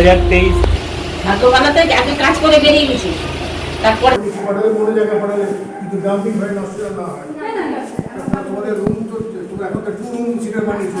হাজার তেইশ। ভাগ্যবানা তো একে কাজ করে বেরিয়ে গেছি। তারপরে তোমাদের রুম তো তোমরা এখন তো টু রুম সিটার বানিয়েছো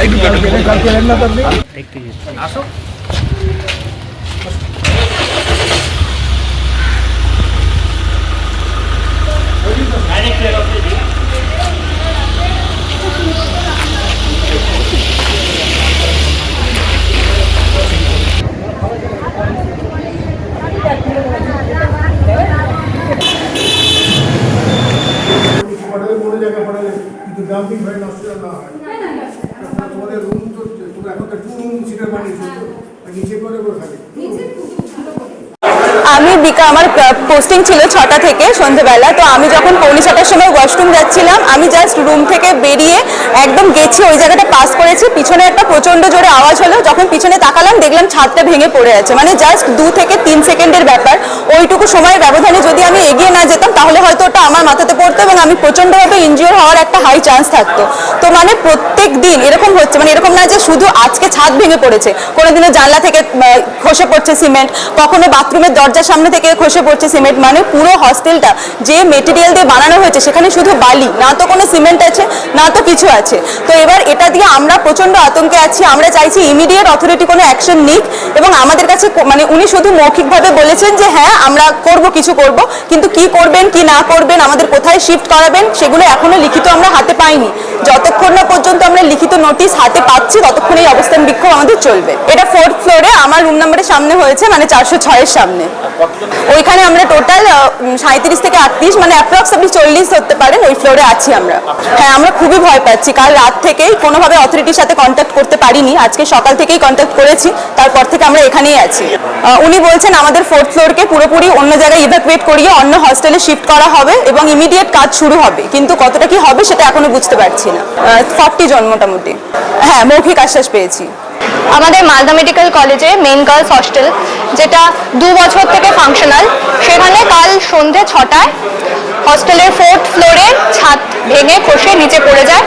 দেখতে পাঠালে কোনো জায়গায় পাঠালে কিন্তু ডাম্পিং হয় নষ্ট না হয় তারপরে তোমাদের রুম তো তোমরা এখন তো টু রুম সিটার বানিয়েছো তো আর নিচে করে করে থাকে আমি বিকা আমার পোস্টিং ছিল ছটা থেকে সন্ধেবেলা। তো আমি যখন পৌনে ছটার সময় ওয়াশরুম যাচ্ছিলাম, আমি জাস্ট রুম থেকে বেরিয়ে একদম গেছি, ওই জায়গাটা পাস করেছি। পিছনে একটা প্রচণ্ড জোরে আওয়াজ হলো। যখন পিছনে তাকালাম, দেখলাম ছাদটা ভেঙে পড়ে আছে। মানে জাস্ট দু থেকে তিন সেকেন্ডের ব্যাপার। ওইটুকু সময়ের ব্যবধানে যদি আমি এগিয়ে না যেতাম, তাহলে হয়তো ওটা আমার মাথাতে পড়তো এবং আমি প্রচণ্ডভাবে ইনজিওর হওয়ার একটা হাই চান্স থাকতো। তো মানে প্রত্যেক দিন এরকম হচ্ছে। মানে এরকম না যে শুধু আজকে ছাদ ভেঙে পড়েছে। কোনোদিনও জানলা থেকে খসে পড়ছে সিমেন্ট, কখনো বাথরুমের দরজার সামনে থেকে খসে পড়ছে সিমেন্ট। মানে পুরো হস্টেলটা যে মেটেরিয়াল দিয়ে বানানো হয়েছে, সেখানে শুধু বালি, না তো কোনো সিমেন্ট আছে, না তো কিছু আছে। তো এবার এটা দিয়ে আমরা প্রচণ্ড আতঙ্কে আছি। আমরা চাইছি ইমিডিয়েট অথরিটি কোনো অ্যাকশন নিক এবং আমাদের কাছে মানে উনি শুধু মৌখিকভাবে বলেছেন যে হ্যাঁ আমরা করব, কিছু করব। কিন্তু কি করবেন, কি না করবেন, আমাদের কোথায় শিফট করাবেন, সেগুলো এখনও লিখিত আমরা হাতে পাইনি। যতক্ষণ না পর্যন্ত আমরা লিখিত নোটিশ হাতে পাচ্ছি, ততক্ষণ এই অবস্থান বিক্ষোভ আমাদের চলবে। এটা ফোর্থ ফ্লোরে আমার রুম নাম্বারের সামনে হয়েছে মানে চারশো ছয়ের সামনে। ওইখানে আমরা টোটাল সাঁত্রিশ থেকে আটত্রিশ মানে অ্যাপ্রক্স আপনি চল্লিশ ধরতে পারেন, ওই ফ্লোরে আছি আমরা। হ্যাঁ আমরা খুবই ভয় পাচ্ছি। কাল রাত থেকেই কোনোভাবে অথরিটির সাথে কন্ট্যাক্ট করতে পারিনি। আজকে সকাল থেকেই কন্ট্যাক্ট করেছি, তারপর থেকে আমরা এখানেই আছি। উনি বলছেন আমাদের ফোর্থ ফ্লোরকে পুরোপুরি অন্য জায়গায় ইভ্যাকুয়েট করিয়ে অন্য হস্টেলে শিফট করা হবে এবং ইমিডিয়েট কাজ শুরু হবে। কিন্তু কতটা কি হবে সেটা এখনও বুঝতে পারছি না। ফর্টি জন মোটামুটি। হ্যাঁ মৌখিক আশ্বাস পেয়েছি। আমাদের মালদা মেডিকেল কলেজে মেন গার্লস হস্টেল যেটা দু বছর থেকে ফাংশনাল সেখানে কাল সন্ধে ছটায় হস্টেলের ফোর্থ ফ্লোরে ছাদ ভেঙে খসে, নিচে পড়ে যায়।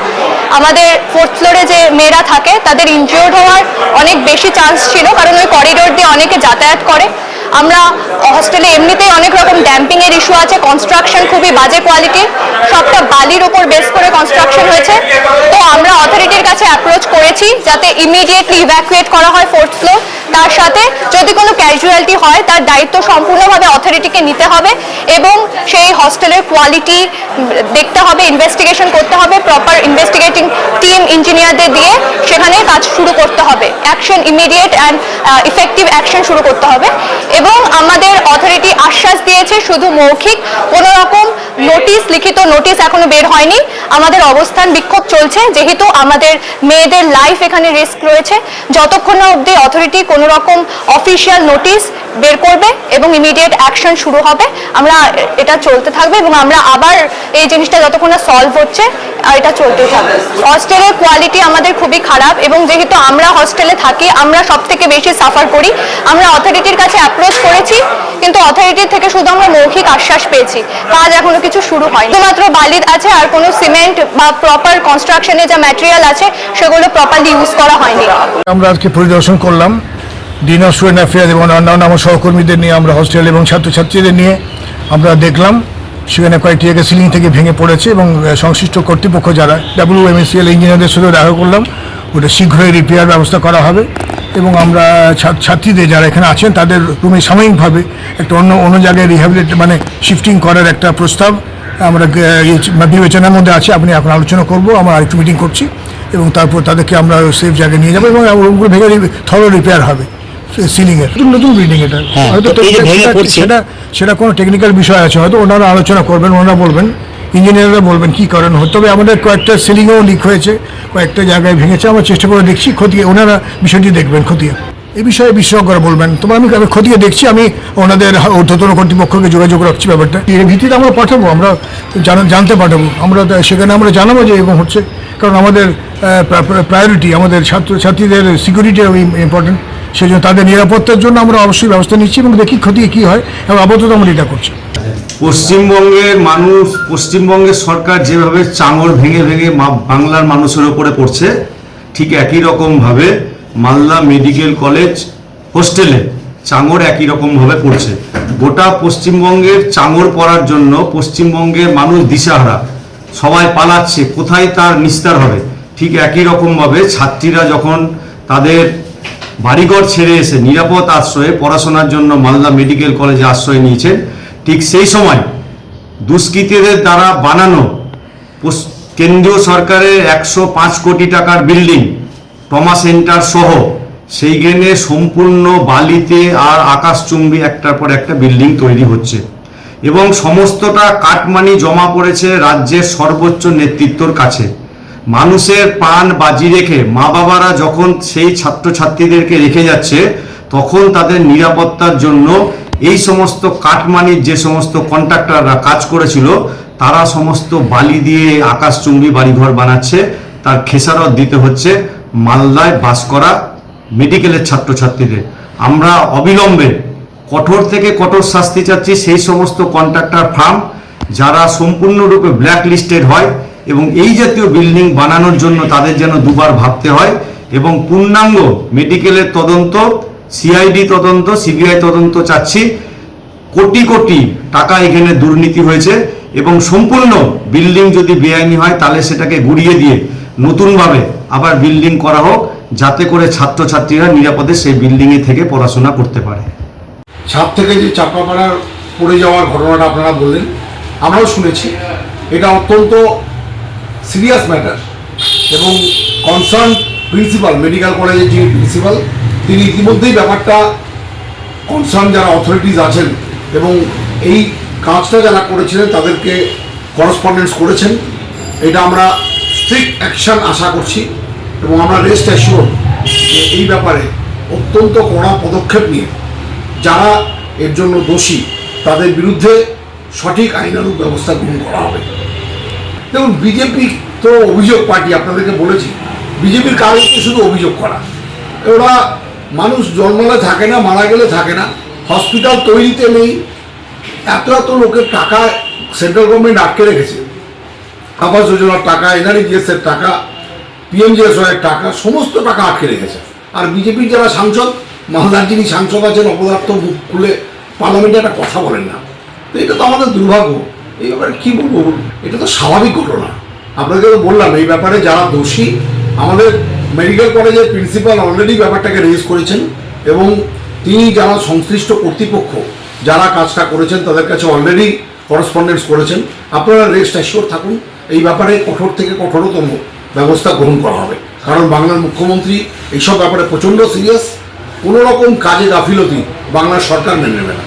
আমাদের ফোর্থ ফ্লোরে যে মেয়েরা থাকে, তাদের ইনজিওর্ড হওয়ার অনেক বেশি চান্স ছিল, কারণ ওই করিডোর দিয়ে অনেকে যাতায়াত করে। আমরা হস্টেলে এমনিতেই অনেক রকম ড্যাম্পিংয়ের ইস্যু আছে কনস্ট্রাকশন খুবই বাজে কোয়ালিটির সবটা বালির ওপর বেস করে কনস্ট্রাকশন হয়েছে। তো আমরা অথরিটির কাছে অ্যাপ্রোচ করেছি যাতে ইমিডিয়েটলি ইভ্যাকুয়েট করা হয় ফোর্থ ফ্লোর তার সাথে যদি কোনো ক্যাজুয়ালিটি হয়, তার দায়িত্ব সম্পূর্ণভাবে অথরিটিকে নিতে হবে এবং সেই হস্টেলের কোয়ালিটি দেখতে হবে ইনভেস্টিগেশন করতে হবে প্রপার ইনভেস্টিগেটিং টিম ইঞ্জিনিয়ারদের দিয়ে। সেখানে কাজ শুরু করতে হবে। Action immediate and effective action শুরু করতে হবে। এবং আমাদের অথরিটি আশ্বাস দিয়েছে শুধু মৌখিক, কোনো রকম নোটিশ লিখিত নোটিশ এখনও বের হয়নি। আমাদের অবস্থান বিক্ষোভ চলছে, যেহেতু আমাদের মেয়েদের লাইফ এখানে রিস্ক রয়েছে। যতক্ষণ না অবধি অথরিটি কোনো রকম অফিসিয়াল নোটিশ বের করবে এবং ইমিডিয়েট অ্যাকশন শুরু হবে। আমরা এটা চলতে থাকবে এবং আমরা আবার এই জিনিসটা যতক্ষণ না সলভ হচ্ছে এটা চলতে থাকবে। হস্টেলের কোয়ালিটি আমাদের খুবই খারাপ এবং যেহেতু আমরা হস্টেলে থাকি, আমরা সব থেকে বেশি সাফার করি। আমরা অথরিটির কাছে অ্যাপ্রোচ করেছি, কিন্তু অথরিটির থেকে শুধু আমরা মৌখিক আশ্বাস পেয়েছি। কাজ এখনও কিছু শুরু হয় শুধুমাত্র বালি আছে আর কোনো সিমেন্ট বা প্রপার কনস্ট্রাকশনে যা ম্যাটেরিয়াল আছে, সেগুলো প্রপারলি ইউজ করা হয়নি। আমরা আজকে পরিদর্শন করলাম। ডিন অফ স্টুডেন্ট অ্যাফেয়ার এবং অন্যান্য আমার সহকর্মীদের নিয়ে আমরা হস্টেল এবং ছাত্রছাত্রীদের নিয়ে আমরা দেখলাম। সেখানে কয়েকটি জায়গায় সিলিং থেকে ভেঙে পড়েছে এবং সংশ্লিষ্ট কর্তৃপক্ষ যারা ডাব্লিউ এমএসিএল ইঞ্জিনিয়ারদের সাথে দেখা করলাম ওটা শীঘ্রই রিপেয়ার ব্যবস্থা করা হবে এবং আমরা ছাত্রীদের যারা এখানে আছেন, তাদের রুমে সাময়িকভাবে একটা অন্য অন্য জায়গায় রিহ্যাবিলিট মানে শিফটিং করার একটা প্রস্তাব আমরা ইয়ে বিবেচনার মধ্যে আছে। আপনি এখন আলোচনা করব, আমরা আরেকটু মিটিং করছি এবং তারপর তাদেরকে আমরা সেফ জায়গায় নিয়ে যাব এবং রুমগুলো ভেঙে থরো রিপেয়ার হবে। সিলিং এর নতুন নতুন বিল্ডিং এটা। হ্যাঁ, হয়তো সেটা- সেটা কোনো টেকনিক্যাল বিষয় আছে হয়তো ওনারা আলোচনা করবেন ওনারা বলবেন ইঞ্জিনিয়াররা বলবেন কী কারণ তবে আমাদের কয়েকটা সিলিংও লিক হয়েছে কয়েকটা জায়গায় ভেঙেছে আমরা চেষ্টা করে দেখছি খতিয়ে ওনারা বিষয়টি দেখবেন খতিয়ে। এই বিষয়ে বিশেষজ্ঞরা বলবেন তবে আমি আমি খতিয়ে দেখছি আমি ওনাদের ঊর্ধ্বতন কর্তৃপক্ষকে যোগাযোগ রাখছি ব্যাপারটা। এর ভিত্তিতে আমরা পাঠাবো আমরা জানতে পাঠাবো। আমরা সেখানে আমরা জানাব যে এরকম হচ্ছে কারণ আমাদের প্রায়োরিটি আমাদের ছাত্র ছাত্রীদের সিকিউরিটি ইম্পর্টেন্ট সেই জন্য তাদের নিরাপত্তার জন্য আমরা অবশ্যই ব্যবস্থা নিচ্ছি এবং দেখি ক্ষতি কী হয় এবং আপাতত আমরা এটা করছি। পশ্চিমবঙ্গের মানুষ, পশ্চিমবঙ্গের সরকার যেভাবে চাঙড় ভেঙে ভেঙে বাংলার মানুষের ওপরে পড়ছে, ঠিক একই রকমভাবে মালদা মেডিকেল কলেজ হোস্টেলে চাঙড় একই রকমভাবে পড়ছে। গোটা পশ্চিমবঙ্গের চাঙড় পড়ার জন্য পশ্চিমবঙ্গের মানুষ দিশাহারা, সবাই পালাচ্ছে, কোথায় তার নিস্তার হবে? ঠিক একই রকমভাবে ছাত্রীরা যখন তাদের বাড়িঘর ছেড়ে এসে নিরাপদ আশ্রয়ে পড়াশোনার জন্য মালদা মেডিকেল কলেজে আশ্রয় নিয়েছেন। ঠিক সেই সময় দুষ্কৃতীদের দ্বারা বানানো কেন্দ্রীয় সরকারের একশো পাঁচ কোটি টাকার বিল্ডিং টমা সেন্টার সহ, সেইখানে সম্পূর্ণ বালিতে আর আকাশচুম্বী একটার পর একটা বিল্ডিং তৈরি হচ্ছে এবং সমস্তটা কাটমানি জমা পড়েছে রাজ্যের সর্বোচ্চ নেতৃত্বর কাছে। মানুষের প্রাণ বাজি রেখে মা বাবারা যখন সেই ছাত্রছাত্রীদেরকে রেখে যাচ্ছে, তখন তাদের নিরাপত্তার জন্য এই সমস্ত কাটমানির যে সমস্ত কন্ট্রাক্টররা কাজ করেছিল, তারা সমস্ত বালি দিয়ে আকাশচুম্বী বাড়িঘর বানাচ্ছে। তার খেসারত দিতে হচ্ছে মালদায় বাস করা মেডিকেলের ছাত্রছাত্রীদের। আমরা অবিলম্বে কঠোর থেকে কঠোর শাস্তি চাচ্ছি সেই সমস্ত কন্ট্রাক্টর ফার্ম, যারা সম্পূর্ণরূপে ব্ল্যাক লিস্টেড হয় এবং এই জাতীয় বিল্ডিং বানানোর জন্য তাদের যেন দুবার ভাবতে হয় এবং পূর্ণাঙ্গ মেডিকেলের তদন্ত সিআইডি তদন্ত সিবিআই তদন্ত চাচ্ছি। কোটি কোটি টাকা এখানে দুর্নীতি হয়েছে এবং সম্পূর্ণ বিল্ডিং যদি বেআইনি হয় তাহলে সেটাকে গুড়িয়ে দিয়ে নতুনভাবে আবার বিল্ডিং করা হোক, যাতে করে ছাত্রছাত্রীরা নিরাপদে সেই বিল্ডিংয়ে থেকে পড়াশোনা করতে পারে। ছাদ থেকে যে চাপা পড়ার পড়ে যাওয়ার ঘটনাটা আপনারা বললেন, আমরাও শুনেছি। এটা অত্যন্ত সিরিয়াস ম্যাটার। এবং কনসার্ন প্রিন্সিপাল মেডিকেল কলেজের যিনি প্রিন্সিপাল তিনি ইতিমধ্যেই ব্যাপারটা কনসার্ন যারা অথরিটিস আছেন এবং এই কাজটা যারা করেছিলেন, তাদেরকে করসপন্ডেন্স করেছেন। এটা আমরা স্ট্রিক্ট অ্যাকশন আশা করছি এবং আমরা রেস্ট অ্যাসিওর যে এই ব্যাপারে অত্যন্ত কড়া পদক্ষেপ নিয়ে যারা এর জন্য দোষী, তাদের বিরুদ্ধে সঠিক আইনানুগ ব্যবস্থা গ্রহণ করা হবে। দেখুন বিজেপি তো অভিযোগ পার্টি, আপনাদেরকে বলেছি। বিজেপির কাজ হচ্ছে শুধু অভিযোগ করা। ওরা মানুষ জন্মালে থাকে না, মারা গেলে থাকে না, হসপিটাল তৈরিতে নেই এত এত লোকের টাকা সেন্ট্রাল গভর্নমেন্ট আটকে রেখেছে। আবাস যোজনার টাকা এনআরইজিএস এর টাকা পিএমজিএসওয়াই এর টাকা, সমস্ত টাকা আটকে রেখেছে। আর বিজেপির যারা সাংসদ, মালদার যিনি সাংসদ আছেন, অপদার্থ মুখ খুলে, পার্লামেন্টে একটা কথা বলেন না। তো এটা তো আমাদের দুর্ভাগ্য। এই ব্যাপারে কী বলব এটা তো স্বাভাবিক ঘটনা। আপনাকে তো বললাম, এই ব্যাপারে যারা দোষী, আমাদের মেডিকেল কলেজের প্রিন্সিপাল অলরেডি ব্যাপারটাকে রেজ করেছেন এবং তিনি যারা সংশ্লিষ্ট কর্তৃপক্ষ, যারা কাজটা করেছেন, তাদের কাছে অলরেডি করসপন্ডেন্স করেছেন। আপনারা রেস্ট অ্যাসিওর থাকুন, এই ব্যাপারে কঠোর থেকে কঠোরতম ব্যবস্থা গ্রহণ করা হবে। কারণ বাংলার মুখ্যমন্ত্রী এইসব ব্যাপারে প্রচণ্ড সিরিয়াস কোনো রকম কাজে গাফিলতি বাংলার সরকার মেনে নেবে না।